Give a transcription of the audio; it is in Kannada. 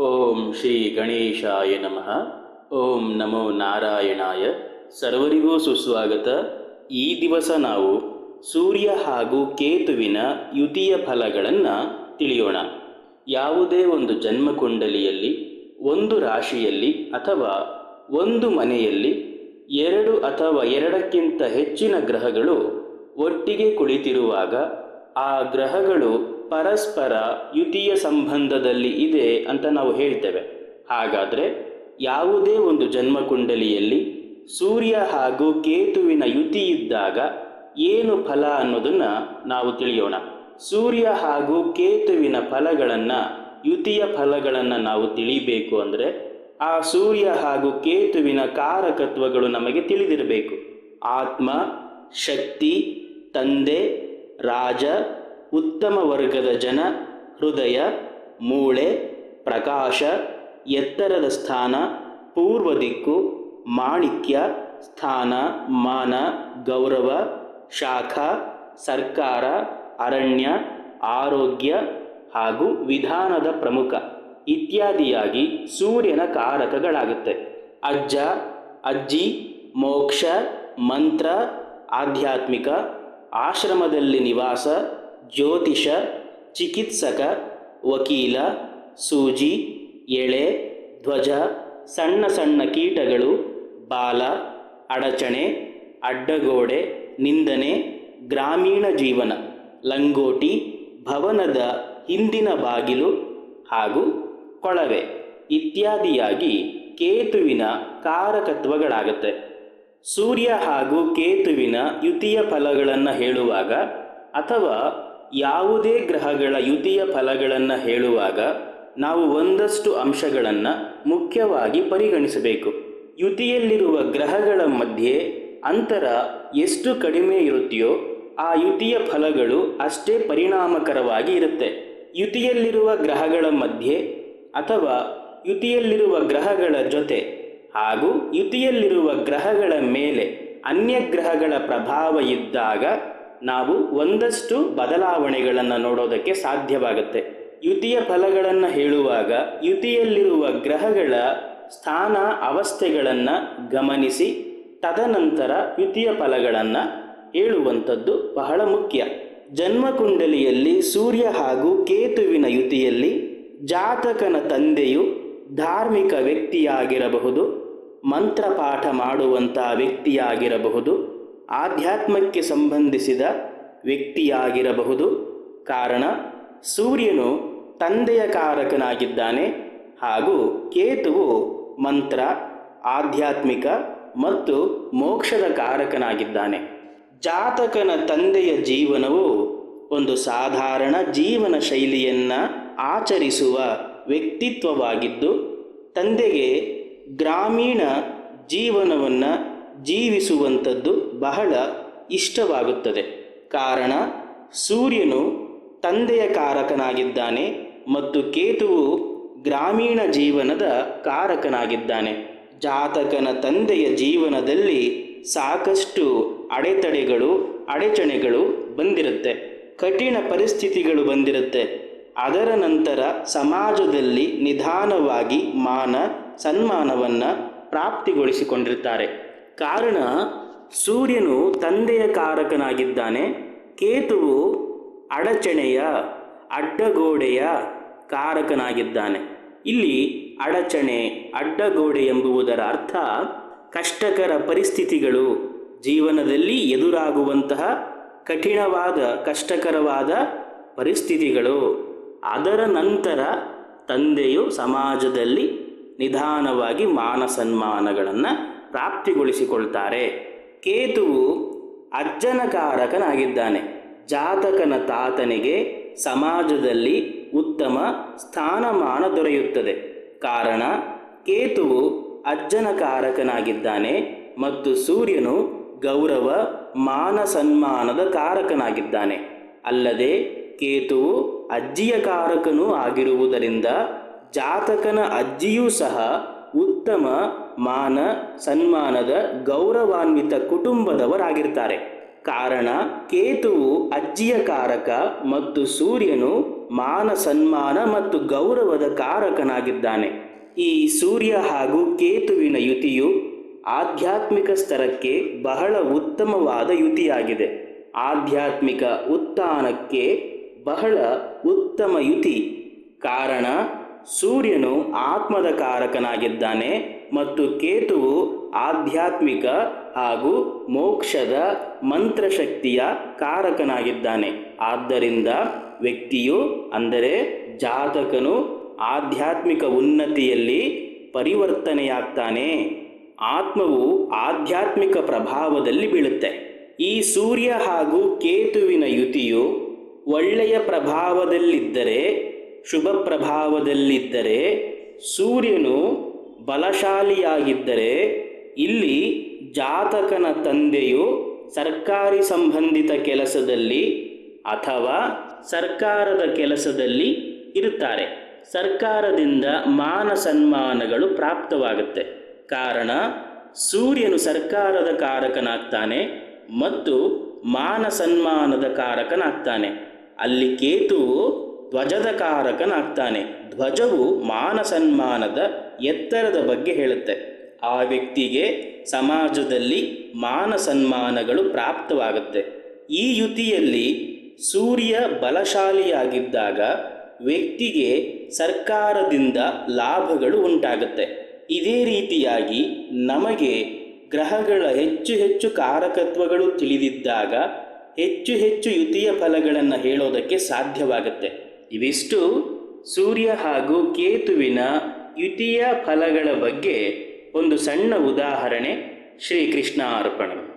ಓಂ ಶ್ರೀ ಗಣೇಶಾಯ ನಮಃ. ಓಂ ನಮೋ ನಾರಾಯಣಾಯ. ಸರ್ವರಿಗೂ ಸುಸ್ವಾಗತ. ಈ ದಿವಸ ನಾವು ಸೂರ್ಯ ಹಾಗೂ ಕೇತುವಿನ ಯುತಿಯ ಫಲಗಳನ್ನು ತಿಳಿಯೋಣ. ಯಾವುದೇ ಒಂದು ಜನ್ಮಕುಂಡಲಿಯಲ್ಲಿ, ಒಂದು ರಾಶಿಯಲ್ಲಿ ಅಥವಾ ಒಂದು ಮನೆಯಲ್ಲಿ, ಎರಡು ಅಥವಾ ಎರಡಕ್ಕಿಂತ ಹೆಚ್ಚಿನ ಗ್ರಹಗಳು ಒಟ್ಟಿಗೆ ಕುಳಿತಿರುವಾಗ ಆ ಗ್ರಹಗಳು ಪರಸ್ಪರ ಯುತಿಯ ಸಂಬಂಧದಲ್ಲಿ ಇದೆ ಅಂತ ನಾವು ಹೇಳ್ತೇವೆ. ಹಾಗಾದರೆ ಯಾವುದೇ ಒಂದು ಜನ್ಮಕುಂಡಲಿಯಲ್ಲಿ ಸೂರ್ಯ ಹಾಗೂ ಕೇತುವಿನ ಯುತಿ ಇದ್ದಾಗ ಏನು ಫಲ ಅನ್ನೋದನ್ನು ನಾವು ತಿಳಿಯೋಣ. ಸೂರ್ಯ ಹಾಗೂ ಕೇತುವಿನ ಫಲಗಳನ್ನು, ಯುತಿಯ ಫಲಗಳನ್ನು ನಾವು ತಿಳಿಬೇಕು ಅಂದರೆ ಆ ಸೂರ್ಯ ಹಾಗೂ ಕೇತುವಿನ ಕಾರಕತ್ವಗಳು ನಮಗೆ ತಿಳಿದಿರಬೇಕು. ಆತ್ಮ, ಶಕ್ತಿ, ತಂದೆ ರಾಜ, ಉತ್ತಮ ವರ್ಗದ ಜನ, ಹೃದಯ, ಮೂಳೆ, ಪ್ರಕಾಶ, ಎತ್ತರದ ಸ್ಥಾನ, ಪೂರ್ವ ದಿಕ್ಕು, ಮಾಣಿಕ್ಯ, ಸ್ಥಾನ, ಮಾನ, ಗೌರವ, ಶಾಖ, ಸರ್ಕಾರ, ಅರಣ್ಯ, ಆರೋಗ್ಯ ಹಾಗೂ ವಿಧಾನದ ಪ್ರಮುಖ ಇತ್ಯಾದಿಯಾಗಿ ಸೂರ್ಯನ ಕಾರಕಗಳಾಗುತ್ತೆ. ಅಜ್ಜ, ಅಜ್ಜಿ, ಮೋಕ್ಷ, ಮಂತ್ರ, ಆಧ್ಯಾತ್ಮಿಕ ಆಶ್ರಮದಲ್ಲಿ ನಿವಾಸ, ಜ್ಯೋತಿಷ, ಚಿಕಿತ್ಸಕ, ವಕೀಲ, ಸೂಜಿ, ಎಳೆ, ಧ್ವಜ, ಸಣ್ಣ ಸಣ್ಣ ಕೀಟಗಳು, ಬಾಲ, ಅಡಚಣೆ, ಅಡ್ಡಗೋಡೆ, ನಿಂದನೆ, ಗ್ರಾಮೀಣ ಜೀವನ, ಲಂಗೋಟಿ, ಭವನದ ಹಿಂದಿನ ಬಾಗಿಲು ಹಾಗೂ ಕೊಳವೆ ಇತ್ಯಾದಿಯಾಗಿ ಕೇತುವಿನ ಕಾರಕತ್ವಗಳಾಗುತ್ತೆ. ಸೂರ್ಯ ಹಾಗೂ ಕೇತುವಿನ ಯುತಿಯ ಫಲಗಳನ್ನು ಹೇಳುವಾಗ ಅಥವಾ ಯಾವುದೇ ಗ್ರಹಗಳ ಯುತಿಯ ಫಲಗಳನ್ನು ಹೇಳುವಾಗ ನಾವು ಒಂದಷ್ಟು ಅಂಶಗಳನ್ನು ಮುಖ್ಯವಾಗಿ ಪರಿಗಣಿಸಬೇಕು. ಯುತಿಯಲ್ಲಿರುವ ಗ್ರಹಗಳ ಮಧ್ಯೆ ಅಂತರ ಎಷ್ಟು ಕಡಿಮೆ ಇರುತ್ತೆಯೋ ಆ ಯುತಿಯ ಫಲಗಳು ಅಷ್ಟೇ ಪರಿಣಾಮಕರವಾಗಿ ಇರುತ್ತೆ. ಯುತಿಯಲ್ಲಿರುವ ಗ್ರಹಗಳ ಮಧ್ಯೆ ಅಥವಾ ಯುತಿಯಲ್ಲಿರುವ ಗ್ರಹಗಳ ಜೊತೆ ಹಾಗೂ ಯುತಿಯಲ್ಲಿರುವ ಗ್ರಹಗಳ ಮೇಲೆ ಅನ್ಯ ಗ್ರಹಗಳ ಪ್ರಭಾವ ಇದ್ದಾಗ ನಾವು ಒಂದಷ್ಟು ಬದಲಾವಣೆಗಳನ್ನು ನೋಡೋದಕ್ಕೆ ಸಾಧ್ಯವಾಗುತ್ತೆ. ಯುತಿಯ ಫಲಗಳನ್ನು ಹೇಳುವಾಗ ಯುತಿಯಲ್ಲಿರುವ ಗ್ರಹಗಳ ಸ್ಥಾನ ಅವಸ್ಥೆಗಳನ್ನು ಗಮನಿಸಿ ತದನಂತರ ಯುತಿಯ ಫಲಗಳನ್ನು ಹೇಳುವಂಥದ್ದು ಬಹಳ ಮುಖ್ಯ. ಜನ್ಮಕುಂಡಲಿಯಲ್ಲಿ ಸೂರ್ಯ ಹಾಗೂ ಕೇತುವಿನ ಯುತಿಯಲ್ಲಿ ಜಾತಕನ ತಂದೆಯು ಧಾರ್ಮಿಕ ವ್ಯಕ್ತಿಯಾಗಿರಬಹುದು, ಮಂತ್ರಪಾಠ ಮಾಡುವಂಥ ವ್ಯಕ್ತಿಯಾಗಿರಬಹುದು, ಆಧ್ಯಾತ್ಮಕ್ಕೆ ಸಂಬಂಧಿಸಿದ ವ್ಯಕ್ತಿಯಾಗಿರಬಹುದು. ಕಾರಣ, ಸೂರ್ಯನು ತಂದೆಯ ಕಾರಕನಾಗಿದ್ದಾನೆ ಹಾಗೂ ಕೇತುವು ಮಂತ್ರ, ಆಧ್ಯಾತ್ಮಿಕ ಮತ್ತು ಮೋಕ್ಷದ ಕಾರಕನಾಗಿದ್ದಾನೆ. ಜಾತಕನ ತಂದೆಯ ಜೀವನವು ಒಂದು ಸಾಧಾರಣ ಜೀವನ ಶೈಲಿಯನ್ನು ಆಚರಿಸುವ ವ್ಯಕ್ತಿತ್ವವಾಗಿದ್ದು, ತಂದೆಗೆ ಗ್ರಾಮೀಣ ಜೀವನವನ್ನು ಜೀವಿಸುವಂಥದ್ದು ಬಹಳ ಇಷ್ಟವಾಗುತ್ತದೆ. ಕಾರಣ, ಸೂರ್ಯನು ತಂದೆಯ ಕಾರಕನಾಗಿದ್ದಾನೆ ಮತ್ತು ಕೇತುವು ಗ್ರಾಮೀಣ ಜೀವನದ ಕಾರಕನಾಗಿದ್ದಾನೆ. ಜಾತಕನ ತಂದೆಯ ಜೀವನದಲ್ಲಿ ಸಾಕಷ್ಟು ಅಡೆತಡೆಗಳು, ಅಡೆಚಣೆಗಳು ಬಂದಿರುತ್ತೆ. ಕಠಿಣ ಪರಿಸ್ಥಿತಿಗಳು ಬಂದಿರುತ್ತೆ. ಅದರ ನಂತರ ಸಮಾಜದಲ್ಲಿ ನಿಧಾನವಾಗಿ ಮಾನ, ಸನ್ಮಾನವನ್ನು ಪ್ರಾಪ್ತಿಗೊಳಿಸಿಕೊಂಡಿರ್ತಾರೆ. ಕಾರಣ, ಸೂರ್ಯನು ತಂದೆಯ ಕಾರಕನಾಗಿದ್ದಾನೆ, ಕೇತುವು ಅಡಚಣೆಯ, ಅಡ್ಡಗೋಡೆಯ ಕಾರಕನಾಗಿದ್ದಾನೆ. ಇಲ್ಲಿ ಅಡಚಣೆ, ಅಡ್ಡಗೋಡೆ ಎಂಬುವುದರ ಅರ್ಥ ಕಷ್ಟಕರ ಪರಿಸ್ಥಿತಿಗಳು, ಜೀವನದಲ್ಲಿ ಎದುರಾಗುವಂತಹ ಕಠಿಣವಾದ, ಕಷ್ಟಕರವಾದ ಪರಿಸ್ಥಿತಿಗಳು. ಅದರ ನಂತರ ತಂದೆಯು ಸಮಾಜದಲ್ಲಿ ನಿಧಾನವಾಗಿ ಮಾನ ಸನ್ಮಾನಗಳನ್ನು ಪ್ರಾಪ್ತಿಗೊಳಿಸಿಕೊಳ್ತಾರೆ. ಕೇತುವು ಅಜ್ಜನ ಕಾರಕನಾಗಿದ್ದಾನೆ. ಜಾತಕನ ತಾತನಿಗೆ ಸಮಾಜದಲ್ಲಿ ಉತ್ತಮ ಸ್ಥಾನಮಾನ ದೊರೆಯುತ್ತದೆ. ಕಾರಣ, ಕೇತುವು ಅಜ್ಜನ ಕಾರಕನಾಗಿದ್ದಾನೆ ಮತ್ತು ಸೂರ್ಯನು ಗೌರವ ಮಾನ ಸನ್ಮಾನದ ಕಾರಕನಾಗಿದ್ದಾನೆ. ಅಲ್ಲದೆ ಕೇತುವು ಅಜ್ಜಿಯ ಕಾರಕನೂ ಆಗಿರುವುದರಿಂದ ಜಾತಕನ ಅಜ್ಜಿಯೂ ಸಹ ಉತ್ತಮ, ಮಾನ, ಸನ್ಮಾನದ, ಗೌರವಾನ್ವಿತ ಕುಟುಂಬದವರಾಗಿರ್ತಾರೆ. ಕಾರಣ ಕೇತುವು ಅಜ್ಜಿಯ ಕಾರಕ ಮತ್ತು ಸೂರ್ಯನು ಮಾನ, ಸನ್ಮಾನ ಮತ್ತು ಗೌರವದ ಕಾರಕನಾಗಿದ್ದಾನೆ. ಈ ಸೂರ್ಯ ಹಾಗೂ ಕೇತುವಿನ ಯುತಿಯು ಆಧ್ಯಾತ್ಮಿಕ ಸ್ತರಕ್ಕೆ ಬಹಳ ಉತ್ತಮವಾದ ಯುತಿಯಾಗಿದೆ. ಆಧ್ಯಾತ್ಮಿಕ ಉತ್ಥಾನಕ್ಕೆ ಬಹಳ ಉತ್ತಮ ಯುತಿ. ಕಾರಣ, ಸೂರ್ಯನು ಆತ್ಮದ ಕಾರಕನಾಗಿದ್ದಾನೆ ಮತ್ತು ಕೇತುವು ಆಧ್ಯಾತ್ಮಿಕ ಹಾಗೂ ಮೋಕ್ಷದ ಮಂತ್ರಶಕ್ತಿಯ ಕಾರಕನಾಗಿದ್ದಾನೆ. ಆದ್ದರಿಂದ ವ್ಯಕ್ತಿಯು, ಅಂದರೆ ಜಾತಕನು, ಆಧ್ಯಾತ್ಮಿಕ ಉನ್ನತಿಯಲ್ಲಿ ಪರಿವರ್ತನೆಯಾಗ್ತಾನೆ. ಆತ್ಮವು ಆಧ್ಯಾತ್ಮಿಕ ಪ್ರಭಾವದಲ್ಲಿ ಬೀಳುತ್ತೆ. ಈ ಸೂರ್ಯ ಹಾಗೂ ಕೇತುವಿನ ಯುತಿಯು ಒಳ್ಳೆಯ ಪ್ರಭಾವದಲ್ಲಿದ್ದರೆ, ಶುಭ ಪ್ರಭಾವದಲ್ಲಿದ್ದರೆ, ಸೂರ್ಯನು ಬಲಶಾಲಿಯಾಗಿದ್ದರೆ, ಇಲ್ಲಿ ಜಾತಕನ ತಂದೆಯು ಸರ್ಕಾರಿ ಸಂಬಂಧಿತ ಕೆಲಸದಲ್ಲಿ ಅಥವಾ ಸರ್ಕಾರದ ಕೆಲಸದಲ್ಲಿ ಇರುತ್ತಾರೆ. ಸರ್ಕಾರದಿಂದ ಮಾನ ಸನ್ಮಾನಗಳು ಪ್ರಾಪ್ತವಾಗುತ್ತೆ. ಕಾರಣ, ಸೂರ್ಯನು ಸರ್ಕಾರದ ಕಾರಕನಾಗ್ತಾನೆ ಮತ್ತು ಮಾನ ಸನ್ಮಾನದ ಕಾರಕನಾಗ್ತಾನೆ. ಅಲ್ಲಿ ಕೇತುವು ಧ್ವಜದ ಕಾರಕನಾಗ್ತಾನೆ ಧ್ವಜವು ಮಾನ ಸನ್ಮಾನದ ಎತ್ತರದ ಬಗ್ಗೆ ಹೇಳುತ್ತೆ. ಆ ವ್ಯಕ್ತಿಗೆ ಸಮಾಜದಲ್ಲಿ ಮಾನ ಸನ್ಮಾನಗಳು ಪ್ರಾಪ್ತವಾಗುತ್ತೆ. ಈ ಯುತಿಯಲ್ಲಿ ಸೂರ್ಯ ಬಲಶಾಲಿಯಾಗಿದ್ದಾಗ ವ್ಯಕ್ತಿಗೆ ಸರ್ಕಾರದಿಂದ ಲಾಭಗಳು ಉಂಟಾಗುತ್ತೆ. ಇದೇ ರೀತಿಯಾಗಿ ನಮಗೆ ಗ್ರಹಗಳ ಹೆಚ್ಚು ಹೆಚ್ಚು ಕಾರಕತ್ವಗಳು ತಿಳಿದಿದ್ದಾಗ ಹೆಚ್ಚು ಹೆಚ್ಚು ಯುತಿಯ ಫಲಗಳನ್ನು ಹೇಳೋದಕ್ಕೆ ಸಾಧ್ಯವಾಗುತ್ತೆ. ಇವಿಷ್ಟು ಸೂರ್ಯ ಹಾಗೂ ಕೇತುವಿನ ಯುತಿಯ ಫಲಗಳ ಬಗ್ಗೆ ಒಂದು ಸಣ್ಣ ಉದಾಹರಣೆ ಶ್ರೀಕೃಷ್ಣ ಅರ್ಪಣೆ